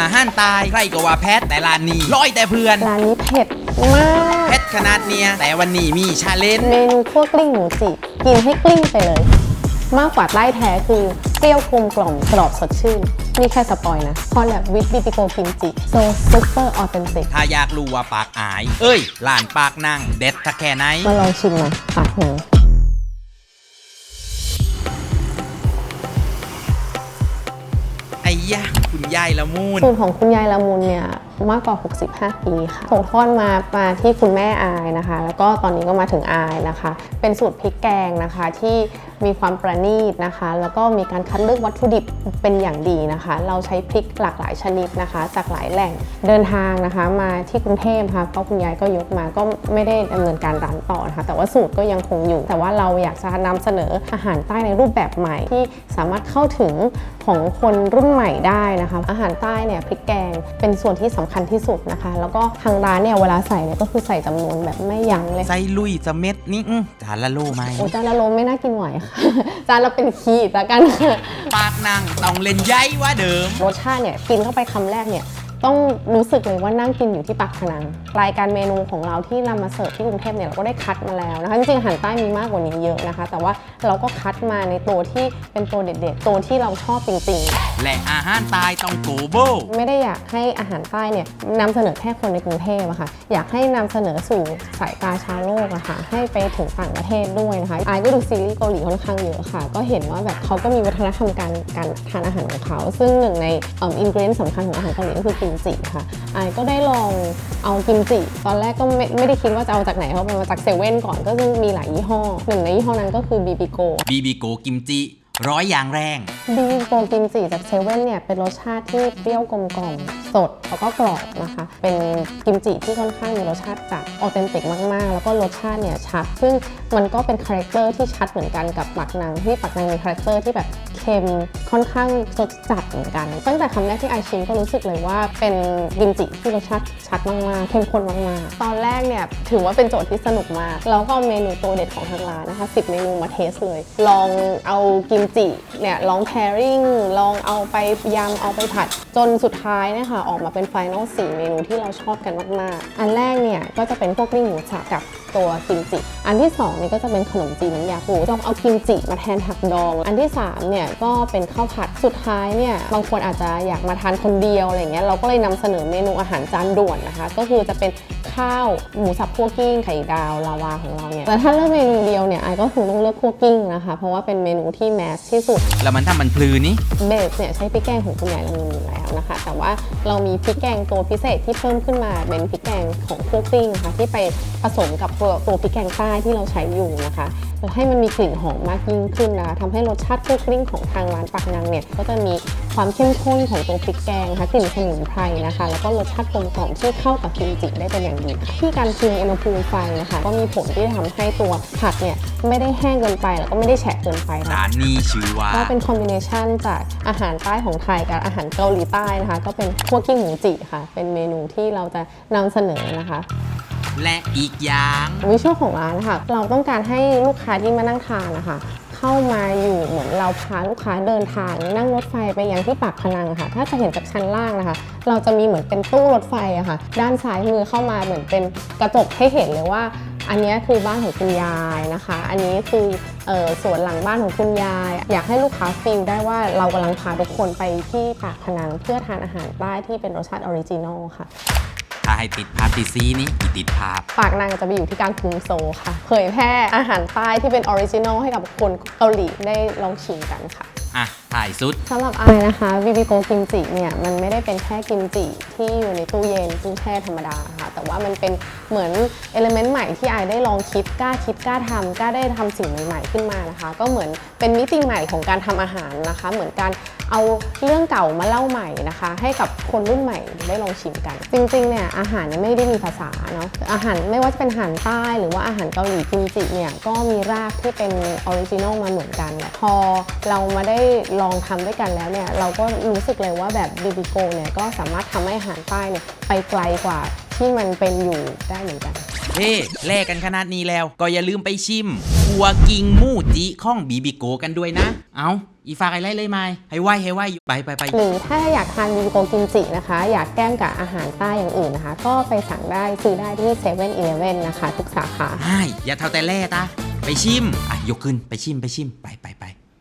อาหารตายใครก็ว่าแพทแต่ร้านนี้ร้อยแต่เพื่อน ร้านนี้เผ็ดมาก แพทขนาดเนี้ยแต่วันนี้มีชาเลนจ์เมนูคั่วกลิ้งหมูจิกินให้กลิ้งไปเลย มากกว่าใต้แท้คือเปรี้ยวกลมกล่อมกรอบสดชื่น นี่แค่สปอยนะคอลแลบวิดบิปิโกกิมจิโซซุปเปอร์ออเทนติกถ้าอยากรู้ว่าปากอาย เอ้ยร้านปากนั่งเด็ดถ้าแค่ไหน มาลองชิมนะปากหนัง คุณยายละมุน สูตรของคุณยายละมุนเนี่ย มากกว่า 65 ปีค่ะส่งทอดมามาที่คุณแม่อายนะคะ แล้วก็ตอนนี้ก็มาถึงอายนะคะ เป็นสูตรพริกแกงนะคะที่มีความประณีตนะคะ แล้วก็มีการคัดเลือกวัตถุดิบเป็นอย่างดีนะคะ เราใช้พริกหลากหลายชนิดนะคะ จากหลายแหล่งเดินทางนะคะมาที่กรุงเทพค่ะเพราะคุณยายก็ยกมาก็ไม่ได้ดำเนินการร้านต่อนะคะ แต่ว่าสูตรก็ยังคงอยู่ แต่ว่าเราอยากจะนำเสนออาหารใต้ในรูปแบบใหม่ที่สามารถเข้าถึงของคนรุ่นใหม่ได้นะคะ อาหารใต้เนี่ยพริกแกงเป็นส่วนที่สำคัญที่สุดนะคะ แล้วก็ทางร้านเนี่ยเวลาใส่เนี่ยก็คือใส่จำนวนแบบไม่ยั้งเลยไส้ลุยจะเม็ดนี่อื้อจานละโลไหมโอ้จานละโลไม่น่ากินไหวค่ะ จานละเป็นขีดละกันค่ะปากนั่งต้องเล่นใหญ่ว่าเดิม รสชาติเนี่ยกินเข้าไปคำแรกเนี่ยต้องรู้สึกเลยว่านั่งกินอยู่ที่ปากพนัง รายการเมนูของเราที่นำมาเสิร์ฟที่กรุงเทพเนี่ยเราก็ได้คัดมาแล้วนะคะจริงๆอาหารใต้มีมากกว่านี้เยอะนะคะ แต่ว่าเราก็คัดมาในตัวที่เป็นตัวเด็ดๆ ตัวที่เราชอบจริง และอาหารตายต้องโกโบๆไม่ได้อยากให้อาหารใต้เนี่ยนำเสนอแค่คนในกรุงเทพอะค่ะ อยากให้นำเสนอสู่สายตาชาวโลกอะค่ะ ให้ไปถึงต่างประเทศด้วยนะคะไอายก็ดูซีรีส์เกาหลีค่อนข้างเยอะค่ะ ก็เห็นว่าแบบเขาก็มีวัฒนธรรมการการทานอาหารของเขา ซึ่งหนึ่งในอินกรีนสำคัญของอาหารเกาหลีก็คือกิมจิค่ะไอายก็ได้ลองเอากิมจิ ตอนแรกก็ไม่ไม่ได้คิดว่าจะเอาจากไหนเพราะมันมาจากเซเว่นก่อนก็คือมีหลายยี่ห้อหนึ่งในยี่ห้อนั้นก็คือบีบีโกบีบีโกกิมจิ ร้อยอย่างแรงบีโกกิมจิจากเซเว่นเนี่ยเป็นรสชาติที่เปรี้ยวกลมกล่อมสดแล้วก็กรอบนะคะ เป็นกิมจิที่ค่อนข้างมีรสชาติจัดออเทนติกมาก ๆ แล้วก็รสชาติเนี่ยชัด ซึ่งมันก็เป็นคาแรคเตอร์ที่ชัดเหมือนกันกับปักนางที่ปักนางมีคาแรคเตอร์ที่แบบเค็มค่อนข้างรสจัดเหมือนกัน ตั้งแต่คำแรกที่ไอชิมก็รู้สึกเลยว่าเป็นกิมจิที่รสชาติชัดมากๆเข้มข้นมากๆ ตอนแรกเนี่ยถือว่าเป็นโจทย์ที่สนุกมากเราก็เอาเมนูตัวเด็ดของทางร้านนะคะ10 เมนูมาเทสเลย ลองเอากิมจิเนี่ยลองแพริงลองเอาไปยำเอาไปผัด จนสุดท้ายเนี่ยค่ะออกมาเป็นไฟนอลสีเมนูที่เราชอบกันมากๆ อันแรกเนี่ยก็จะเป็นพวกกลิ้งหมูสับกับ ตัวกิมจิ อันที่2เนี่ยก็จะเป็นขนมจีนน้ำยาปูลองเอากิมจิมาแทนผักดอง อันที่3เนี่ยก็เป็นข้าวผัด สุดท้ายเนี่ยบางคนอาจจะอยากมาทานคนเดียวอะไรเงี้ยเราก็เลยนำเสนอเมนูอาหารจานด่วนนะคะ ก็คือจะเป็นข้าวหมูสับคั่วกิ้งไข่ดาวลาวาของเราเนี่ยแต่ถ้าเลือกเมนูเดียวเนี่ยไอก็คงต้องเลือกคั่วกิ้งนะคะ เพราะว่าเป็นเมนูที่แมสที่สุด แล้วมันทำมันพลือนี่เบสเนี่ยใช้พริกแกงของคุณยายละมุนอยู่แล้วนะคะ แต่ว่าเรามีพริกแกงตัวพิเศษที่เพิ่มขึ้นมาเป็นพริกแกงของคั่วกลิ้งนะคะที่ไป ผสมกับตัวตัวพริกแกงใต้ที่เราใช้อยู่นะคะให้มันมีกลิ่นหอมมากยิ่งขึ้นนะคะทำให้รสชาติคั่วกลิ้งของทางร้านปากนางเนี่ยก็จะมีความเข้มข้นของตัวพริกแกงนะคะกลิ่นสมุนไพรนะคะ แล้วก็รสชาติกลมกล่อมที่เข้ากับกิมจิได้เป็นอย่างดีค่ะที่การคุมอุณหภูมิไฟนะคะ ก็มีผลที่จะทำให้ตัวผักเนี่ยไม่ได้แห้งเกินไปแล้วก็ไม่ได้แฉะเกินไปนะคะร้านนี้ชื่อว่าก็เป็นคอมบิเนชันจากอาหารใต้ของไทยกับอาหารเกาหลีใต้นะคะ ก็เป็นคั่วกิ้งหมูจิค่ะ เป็นเมนูที่เราจะนำเสนอนะคะ และอีกอย่างวิชวลของร้านนะคะเราต้องการให้ลูกค้าที่มานั่งทานนะคะเข้ามาอยู่เหมือนเราพาลูกค้าเดินทางนั่งรถไฟไปยังที่ปากพนังค่ะ ถ้าจะเห็นจากชั้นล่างนะคะ เราจะมีเหมือนเป็นตู้รถไฟอะค่ะ ด้านซ้ายมือเข้ามาเหมือนเป็นกระจกให้เห็นเลยว่า อันนี้คือบ้านของคุณยายนะคะ อันนี้คือออสวนหลังบ้านของคุณยาย อยากให้ลูกค้าฟีลได้ว่าเรากำลังพาทุกคนไปที่ปากพนังเพื่อทานอาหารใต้ที่เป็นรสชาติออริจินอลค่ะ ให้ติดภาพติดซีนี่อีติดภาพ ปากนางจะไปอยู่ที่กลางกรุงโซลค่ะ เผยแพร่อาหารใต้ที่เป็นออริจินอลให้กับคนเกาหลีได้ลองชิมกันค่ะ อะถ่ายสุดสำหรับอายนะคะวิบิโกกิมจิเนี่ยมันไม่ได้เป็นแค่กิมจิที่อยู่ในตู้เย็นตู้แช่ธรรมดาค่ะแต่ว่ามันเป็น เหมือนเอลเมนต์ใหม่ที่ไอได้ลองคิดกล้าคิดกล้าทำกล้าได้ทำสิ่งใหม่ๆขึ้นมานะคะ ก็เหมือนเป็นมิติใหม่ของการทำอาหารนะคะ เหมือนการเอาเรื่องเก่ามาเล่าใหม่นะคะ ให้กับคนรุ่นใหม่ได้ลองชิมกัน จริงๆเนี่ยอาหารเนี่ยไม่ได้มีภาษาเนาะอาหารไม่ว่าจะเป็นอาหารใต้หรือว่าอาหารเกาหลีกิมจิเนี่ยก็มีรากที่เป็นออริจินอลมาเหมือนกันแหละพอเรามาได้ลองทำด้วยกันแล้วเนี่ยเราก็รู้สึกเลยว่าแบบบิบิโกเนี่ยก็สามารถทำให้อาหารใต้เนี่ยไปไกลกว่า ที่มันเป็นอยู่ได้เหมือนกันเฮ้แลกกันขนาดนี้แล้ว ก็อย่าลืมไปชิมหัวกิงมู่จิข้องบีบิโกกันด้วยนะ เอาอีฝากอะไรเลยไหมให้ไหวให้ไหวไปไปไปหรือถ้าอยากทานยูโกกิมจินะคะ อยากแกล้มกับอาหารใต้อย่างอื่นนะคะ ก็ไปสั่งได้ซื้อได้ที่7 e เ e ่ e อนะคะ ทุกสาขาใช่อย่าเท่าแต่แล่ตาไปชิมอะยกขึ้นไปชิมไปชิมไปไปไป